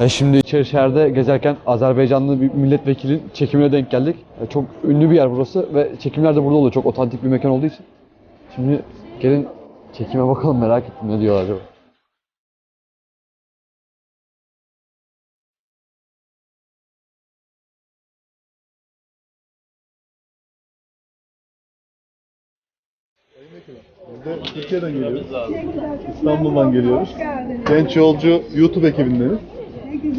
E şimdi içeri şehirde gezerken Azerbaycanlı bir milletvekilin çekimine denk geldik. E çok ünlü bir yer burası ve çekimler de burada oluyor. Çok otantik bir mekan olduğu için. Şimdi gelin çekime bakalım merak ettim ne diyorlar acaba. De Türkiye'den geliyoruz. İstanbul'dan geliyoruz. Genç Yolcu YouTube ekibindeniz.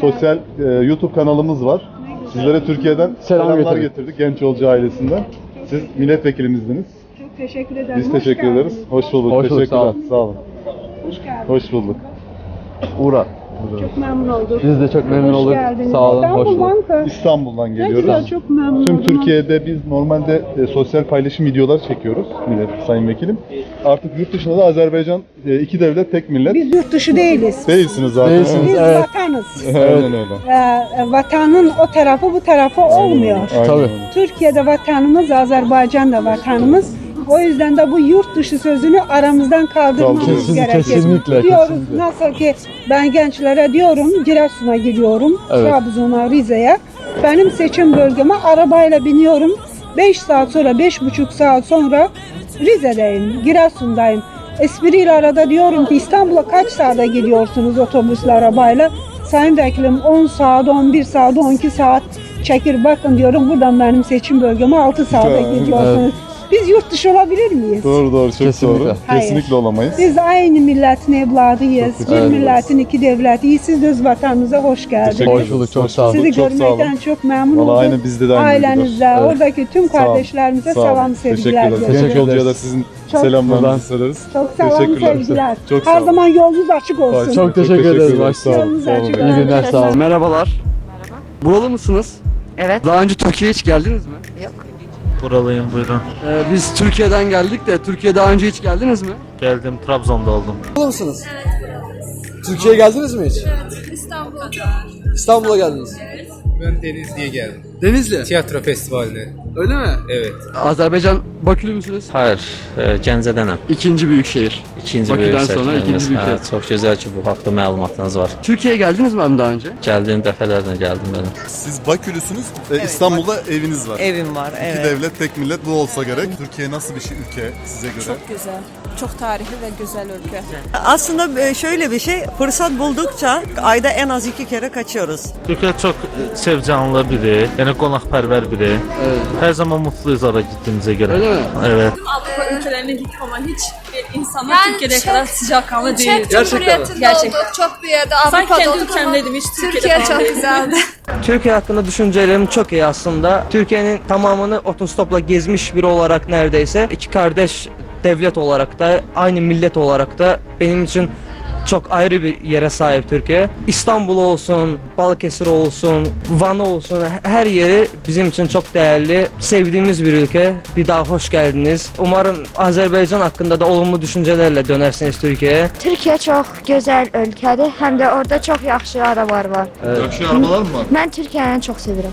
Sosyal e, YouTube kanalımız var. Sizlere Türkiye'den Selam selamlar getirdik. getirdik Genç Yolcu ailesinden. Siz milletvekilimizdiniz. Çok teşekkür ederim. Biz teşekkür ederiz. Hoş bulduk. Hoş bulduk, Teşekkürler. sağ olun. Sağ olun. Hoş geldiniz. Hoş bulduk. Uğra. Çok memnun olduk. Biz de çok memnun olduk. geldiniz. Sağ olun. Hoş İstanbul'dan bulduk. mı? İstanbul'dan Ne güzel, geliyoruz. çok memnun Tüm oldum. Türkiye'de biz normalde e, sosyal paylaşım videolar çekiyoruz millet sayın vekilim. Artık yurt dışında da Azerbaycan e, iki devlet tek millet. Biz yurt dışı değiliz. Değilsiniz zaten. Değilsiniz. Biz Evet. vatanız. Aynen öyle. Ee, vatanın o tarafı bu tarafı olmuyor. Aynen Tabii. öyle. Türkiye'de vatanımız, Azerbaycan da vatanımız. O yüzden de bu yurt dışı sözünü aramızdan kaldırmamız Kesin- gerekir. kesinlikle, Diyoruz kesinlikle. nasıl ki ben gençlere diyorum Giresun'a gidiyorum, Evet. Trabzon'a, Rize'ye. Benim seçim bölgeme arabayla biniyorum. 5 saat sonra, 5,5 saat sonra Rize'deyim, Giresun'dayım. Espriyle arada diyorum ki İstanbul'a kaç saate gidiyorsunuz otobüsle, arabayla? Sayın Vekilim 10 saat, 11 saat, 12 saat çekir bakın diyorum buradan benim seçim bölgeme 6 saate Evet. Biz yurt dışı olabilir miyiz? Doğru doğru çok Kesinlikle. doğru. Hayır. Kesinlikle olamayız. Biz aynı milletin evladıyız. Çok Bir teşekkür milletin iki devletiyiz. Siz de öz vatanınıza hoş geldiniz. Teşekkür Hoş ederiz. bulduk, çok sağ olun. Sizi Çok görmekten çok memnun Valla olduk. aynı bizde de aynı Ailenizle, Evet. oradaki tüm Sağ kardeşlerimize Sağ olun. selam Teşekkür sevgiler ederiz. gönderiyorum. Genç da sizin Çok- selamlarınızı söyleriz. Çok selam Teşekkürler. sevgiler. Çok sağ Her zaman yolunuz açık olsun. Çok teşekkür ederiz. Baş Sağ olun. Sağ İyi günler sağ olun. Merhabalar. Buralı mısınız? Evet. Daha önce Türkiye'ye hiç geldiniz mi? Buralıyım buyurun. Ee, biz Türkiye'den geldik de Türkiye'ye daha önce hiç geldiniz mi? Geldim Trabzon'da oldum. Buralı mısınız? Evet Türkiye'ye geldiniz mi hiç? Evet İstanbul'a. İstanbul'a geldiniz. Ben Denizli'ye geldim. Denizli. Tiyatro festivaline. Öyle mi? Evet. Azerbaycan Bakülü müsünüz? Hayır, e, Gəncədənəm. İkinci büyük şehir. İkinci Bakıdan böyük sonra ikinci büyük Hə, şəhər. Çox gözəl ki, bu haqda məlumatınız var. Türkiye'ye geldiniz mi abi daha önce? Gəldiyim dəfələrlə gəldim mənim. Siz Bakülüsünüz. E, İstanbul'da eviniz var. Evim var, İki evet. devlet tek millet bu olsa gerek. Türkiye nasıl bir şey ülke size göre? Çok güzel. Çok tarihi ve güzel ülke. Aslında e, şöyle bir şey, fırsat buldukça ayda en az iki kere kaçıyoruz. Türkiyə çox e, sevcanlı biri, yəni qonaqpərvər biri. Hər zaman mutluyuz ora gitdiyimizə görə. Öyle mi? Evet. Avrupa ülkelerine gittim ama hiç bir insanlar Ben Türkiye'de Çek- kadar sıcakkanlı Çek değildi. Gerçekten mi? Cumhuriyeti'nde Gerçekten. olduk. Çok bir yerde Sanki Avrupa'da kendi olduk ama ülkemdeydim hiç Türkiye'de Türkiye falan çok değildim. güzeldi. Türkiye hakkında düşüncelerim çok iyi aslında. Türkiye'nin tamamını otostopla gezmiş biri olarak neredeyse iki kardeş devlet olarak da aynı millet olarak da benim için çok ayrı bir yere sahip Türkiye. İstanbul olsun, Balıkesir olsun, Van olsun her yeri bizim için çok değerli. Sevdiğimiz bir ülke. Bir daha hoş geldiniz. Umarım Azerbaycan hakkında da olumlu düşüncelerle dönersiniz Türkiye'ye. Türkiye çok güzel ülkedir. Hem de orada çok yaxşı arabalar var. Yakşı arabalar mı var? Ben Türkiye'yi çok seviyorum.